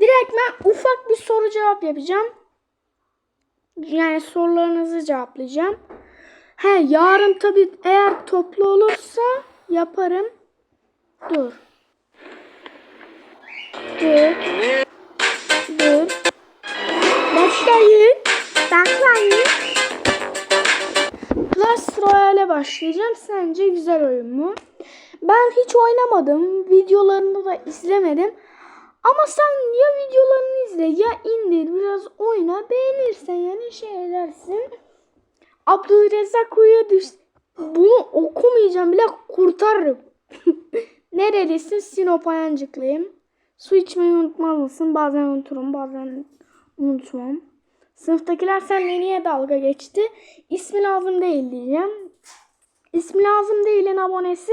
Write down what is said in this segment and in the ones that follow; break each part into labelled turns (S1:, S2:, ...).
S1: Direkt ben ufak bir soru cevap yapacağım. Yani sorularınızı cevaplayacağım. He yarın tabii eğer toplu olursa yaparım. Dur. Dur. Dur. Bekleyin. Bekleyin. Clash Royale'e başlayacağım. Sence güzel oyun mu? Ben hiç oynamadım. Videolarını da izlemedim. Ama sen ya videolarını izle ya indir biraz oyna beğenirsen yani şey edersin. Abdülrezzak Uyu'ya düş. Bunu okumayacağım bile kurtarırım. Nerelisin? Sinop Ayancıklıyım. Su içmeyi unutmaz mısın? Bazen unuturum bazen unutmam. Sınıftakiler seninle niye dalga geçti? İsmi lazım değil diyeceğim. İsmi lazım değilin abonesi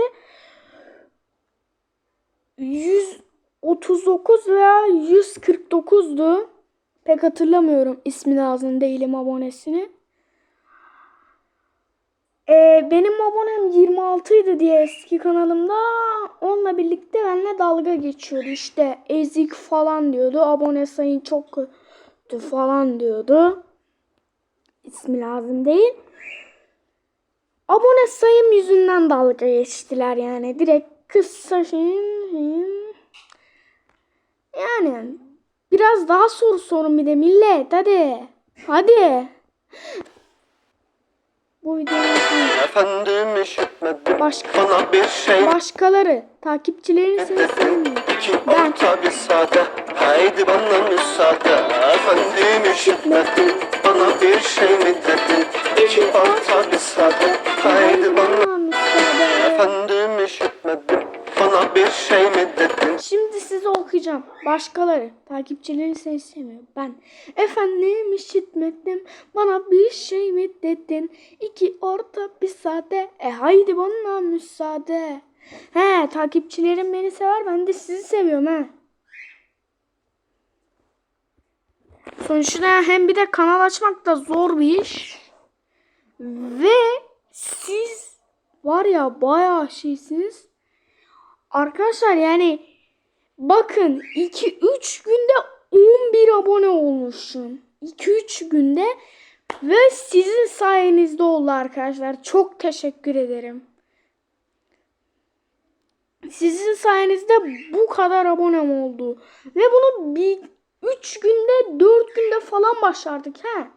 S1: 139 veya 149'du. Pek hatırlamıyorum ismi lazım değilim abonesini. Ee, benim abonem 26 idi diye eski kanalımda onunla birlikte benimle dalga geçiyordu. İşte ezik falan diyordu. Abone sayın çok kötü falan diyordu. İsmi lazım değil. Abone sayım yüzünden dalga geçtiler yani. Direkt kısa şeyin, şeyin. Yani biraz daha soru sorun bir de millet hadi. Hadi. Bu videoyu
S2: Efendim işitmedim
S1: Başka-
S2: Bana bir şey
S1: başkaları takipçilerin seni sevmiyor. Ben-
S2: orta bir sade Haydi bana müsaade Efendim işitmedim Bana bir şey mi dedin İki orta bir sade
S1: okuyacağım. Başkaları. Takipçilerin seni sevmiyor. Ben. Efendim işitmedim. Bana bir şey mi dedin? İki orta bir sade. E haydi bana müsaade. He takipçilerim beni sever. Ben de sizi seviyorum he. Sonuçta hem bir de kanal açmak da zor bir iş. Ve siz var ya bayağı şeysiniz. Arkadaşlar yani bakın 2-3 günde 11 abone olmuşum. 2-3 günde ve sizin sayenizde oldu arkadaşlar. Çok teşekkür ederim. Sizin sayenizde bu kadar abonem oldu. Ve bunu bir 3 günde 4 günde falan başardık he.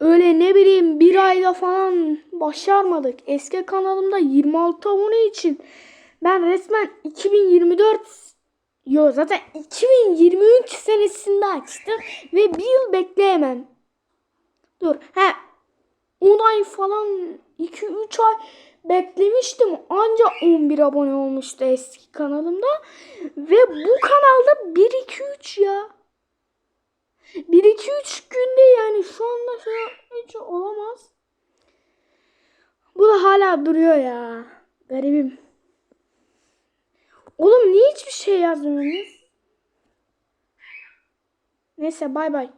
S1: Öyle ne bileyim bir ayda falan başarmadık. Eski kanalımda 26 abone için ben resmen 2024 Yo zaten 2023 senesinde açtım ve bir yıl bekleyemem. Dur. He 10 ay falan 2-3 ay beklemiştim. Anca 11 abone olmuştu eski kanalımda. Ve bu kanalda 1-2-3 ya. 1-2-3 günde yani şu anda şu hiç olamaz. Bu da hala duruyor ya. Garibim. Oğlum niye hiçbir şey yazmıyorsunuz? Neyse bay bay.